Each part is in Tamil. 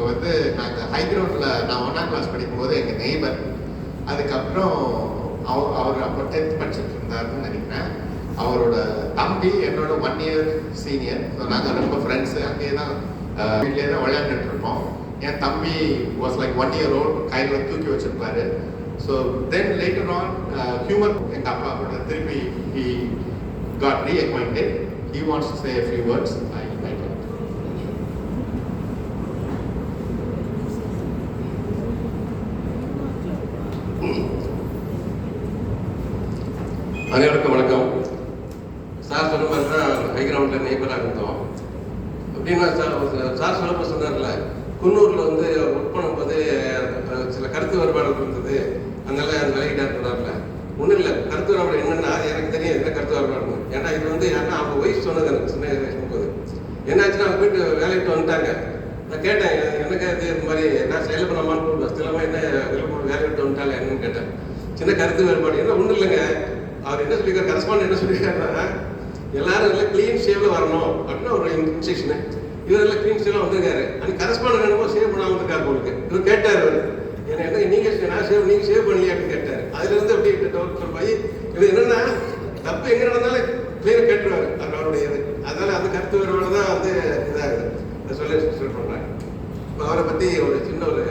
இப்போ வந்து நாங்கள் ஹைகிரவுண்டில் நான் ஒன்றாம் கிளாஸ் படிக்கும்போது எங்கள் நெய்பர் அதுக்கப்புறம் அவர் அவர் அப்போ டென்த் படிச்சுட்டு இருந்தாருன்னு நினைக்கிறேன். அவரோட தம்பி என்னோட ஒன் இயர் சீனியர் ஸோ நாங்கள் ரொம்ப ஃப்ரெண்ட்ஸு அங்கேயே தான் வீட்லேயே தான் விளையாண்டுட்டு இருப்போம் என் தம்பி was like one year old கையில் தூக்கி வச்சிருப்பாரு. So then later on humour எங்கள் அப்பா கூட திருப்பி he got reacquainted he wants to say few few words. I அனைவருக்கும் வணக்கம். சார் சொன்ன மாதிரி தான் ஹைகிரவுண்டில் நெய்பராக இருந்தோம். அப்படின்னா சார் சார் சொல்லப்போ சொன்னார்ல குன்னூரில் வந்து ஒர்க் பண்ணும்போது சில கருத்து வேறுபாடுகள் இருந்தது. அதனால அது விலகிட்டார் இருந்தார்ல ஒன்றும் இல்லை கருத்து வேறுபாடு என்னென்னா எனக்கு தெரியும் என்ன கருத்து வேறுபாடு ஏன்னா இது வந்து யாருன்னா அவங்க ஒய்ஃப் சொன்னது எனக்கு சின்ன இருக்கும்போது. என்னாச்சுன்னா அவங்க போயிட்டு வேலைக்கு வந்துட்டாங்க. நான் கேட்டேன் எனக்கு அது இந்த மாதிரி நான் செயல் பண்ணாமான்னு ஸ்திரமாக என்ன வேலை விட்டு வந்துட்டாங்க என்னன்னு கேட்டேன். சின்ன கருத்து வேறுபாடு. ஏன்னா ஒன்றும் இல்லைங்க. அவர் என்ன சொல்லியிருக்காரு? கரஸ்பாண்ட் என்ன சொல்லியிருக்காருன்னா எல்லாரும் எல்லாம் க்ளீன் ஷேவில் வரணும் அப்படின்னு ஒரு இன்ஸ்ட்ரக்ஷனு இவர் எல்லாம் க்ளீன் ஷேவில் வந்திருக்காரு. அன்னைக்கு கரஸ்பாண்ட் என்னமோ சேவ் பண்ணாமல் இருக்கார் உங்களுக்கு இவர் கேட்டார் அவர். என்ன என்ன நான் சேவ் நீங்க ஷேவ் பண்ணலையான்னு கேட்டார். அதுலேருந்து அப்படி டவுட் போய் இது என்னன்னா தப்பு எங்கே நடந்தாலும் கிளியர் கேட்டுருவாரு. அது அவருடைய இது. அதனால் அந்த கருத்து வேறுபாடு தான் வந்து இதாகுது. சொல்ல சொல்கிறாங்க இப்போ அவரை பற்றி ஒரு சின்ன ஒரு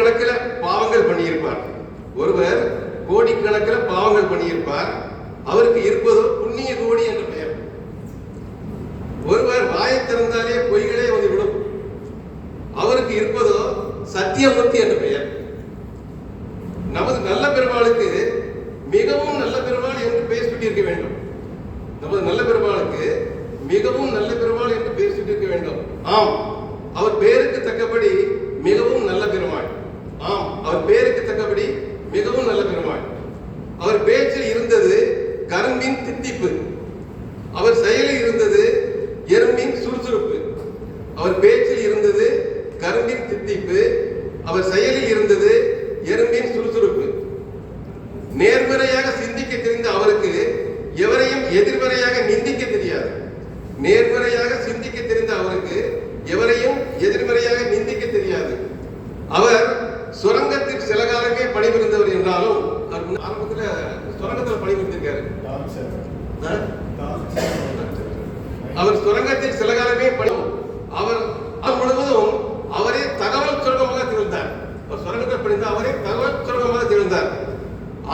கோடிக்கணக்கில் பாவங்கள் பண்ணியிருப்பார். ஒருவர் கோடிக்கணக்கில் பாவங்கள் பண்ணியிருப்பார். அவருக்கு இருப்பதோ புண்ணிய கோடி என்ற பெயர். ஒருவர் வாயை திறந்தாலே பொய்களே வந்து விடும் அவருக்கு இருப்பதோ சத்தியமூர்த்தி என்ற பெயர். நமது நல்ல பெருமாளுக்கு மிகவும் நல்ல பெருமாள் என்று பெயர் சூட்டியிருக்க வேண்டும் நமது நல்ல பெருமாளுக்கு மிகவும் நல்ல பெருமாள் என்று பெயர் சூட்டியிருக்க வேண்டும் ஆம் அவர் பெயருக்கு தக்கபடி மிகவும் நல்ல பெருமாள் ஆம் அவர் பெயருக்கு தக்கபடி மிகவும் நல்ல பெருமாள். அவர் பேச்சில் இருந்தது கரும்பின் தித்திப்பு. அவர் செயலில் இருந்தது எறும்பின் சுறுசுறுப்பு. அவர் பேச்சில் இருந்தது கரும்பின் தித்திப்பு. அவர் செயலில் இருந்தது எறும்பின் சுறுசுறுப்பு. நேர்மறையாக சிந்திக்க தெரிந்த அவருக்கு எவரையும் எதிர்மறையாக நிந்திக்க தெரியாது. நேர்மறையாக சிந்திக்க தெரிந்த அவருக்கு எவரையும் எதிர்மறையாக நிந்திக்க தெரியாது அவர் சுரங்கத்தில் சில காலமே பணிபுரிந்தவர் என்றாலும் அவர் முன்ன- ஆரம்பத்துல சுரங்கத்துல பணிபுரிந்திருக்காரு ஆ? அவர் சுரங்கத்தில் சில காலமே பணி அவர் அவர் முழுவதும் அவரே தகவல் சுரங்கமாக திகழ்ந்தார். அவர் சுரங்கத்தில் பணிந்த அவரே தகவல் சுரங்கமாக திகழ்ந்தார்.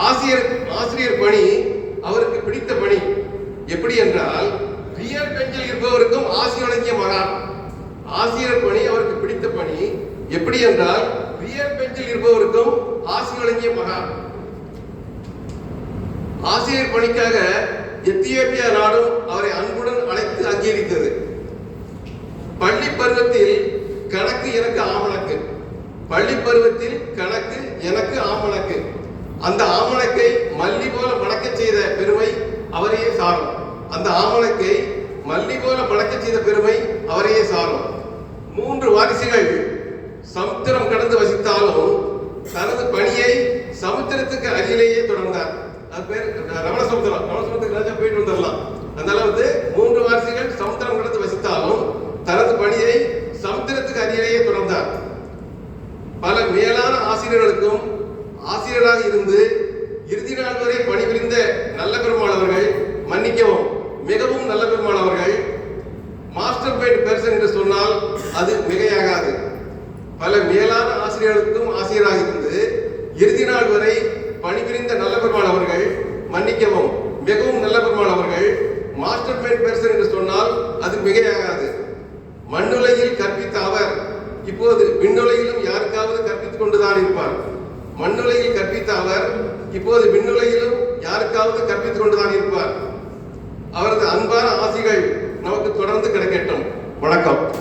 ஆசிரியர் ஆசிரியர் பணி அவருக்கு பிடித்த பணி எப்படி என்றால் ரியல் பெஞ்சில் இருப்பவருக்கும் ஆசி வழங்கிய மகான். ஆசிரியர் பணி அவருக்கு பிடித்த பணி எப்படி என்றால் ரியல் பெஞ்சில் இருப்பவருக்கும் ஆசி வழங்கிய மகான். ஆசிரியர் பணிக்காக எத்தியோப்பியா நாடும் அவரை அன்புடன் அழைத்து அங்கீகரித்தது. பள்ளி பருவத்தில் கணக்கு எனக்கு ஆமணக்கு. பள்ளி பருவத்தில் கணக்கு எனக்கு ஆமணக்கு. அந்த ஆமணக்கை மல்லி போல மணக்க செய்த பெருமை அவரையே சாரும். அந்த ஆமணக்கை மல்லி போல மணக்க செய்த பெருமை அவரையே சாரும். மூன்று வாரிசுகள் சமுத்திரம் கடந்து வசித்தாலும் தனது பணியை சமுத்திரத்துக்கு அருகிலேயே தொடர்ந்தார். அது பேர் ரமண சமுத்திரம் ரமண சமுத்திரத்துக்கு ராஜா போயிட்டு வந்துடலாம். அதனால வந்து மூன்று வாரிசுகள் சமுத்திரம் கடந்து வசித்தாலும் தனது பணியை சமுத்திரத்துக்கு அருகிலேயே தொடர்ந்தார். பல மேலான ஆசிரியர்களுக்கும் ஆசிரியராக இருந்து இறுதி நாள் வரை பணிபுரிந்த நல்ல பெருமாள் அவர்கள் மன்னிக்கவும் மிகவும் நல்ல பெருமாள் அவர்கள் மாஸ்டர் பேட் பெர்சன் என்று சொன்னால் அது மிகையாகாது. பல மேலான ஆசிரியர்களுக்கும் ஆசிரியராக இருந்து இறுதி நாள் வரை பணிபுரிந்த நல்ல பெருமாள் அவர்கள் மன்னிக்கவும் மிகவும் நல்ல பெருமாள் அவர்கள் மாஸ்டர் பெய்ட் பெர்சன் என்று சொன்னால் அது மிகையாகாது. மண்ணுலையில் கற்பித்த அவர் இப்போது விண்ணுலையிலும் யாருக்காவது கற்பித்துக் கொண்டுதான் இருப்பார். மண்ணுலையில் கற்பித்த அவர் இப்போது விண்ணுலையிலும் யாருக்காவது கற்பித்துக் கொண்டுதான் இருப்பார். அவரது அன்பான ஆசிகள் நமக்கு தொடர்ந்து கிடைக்கட்டும். வணக்கம்.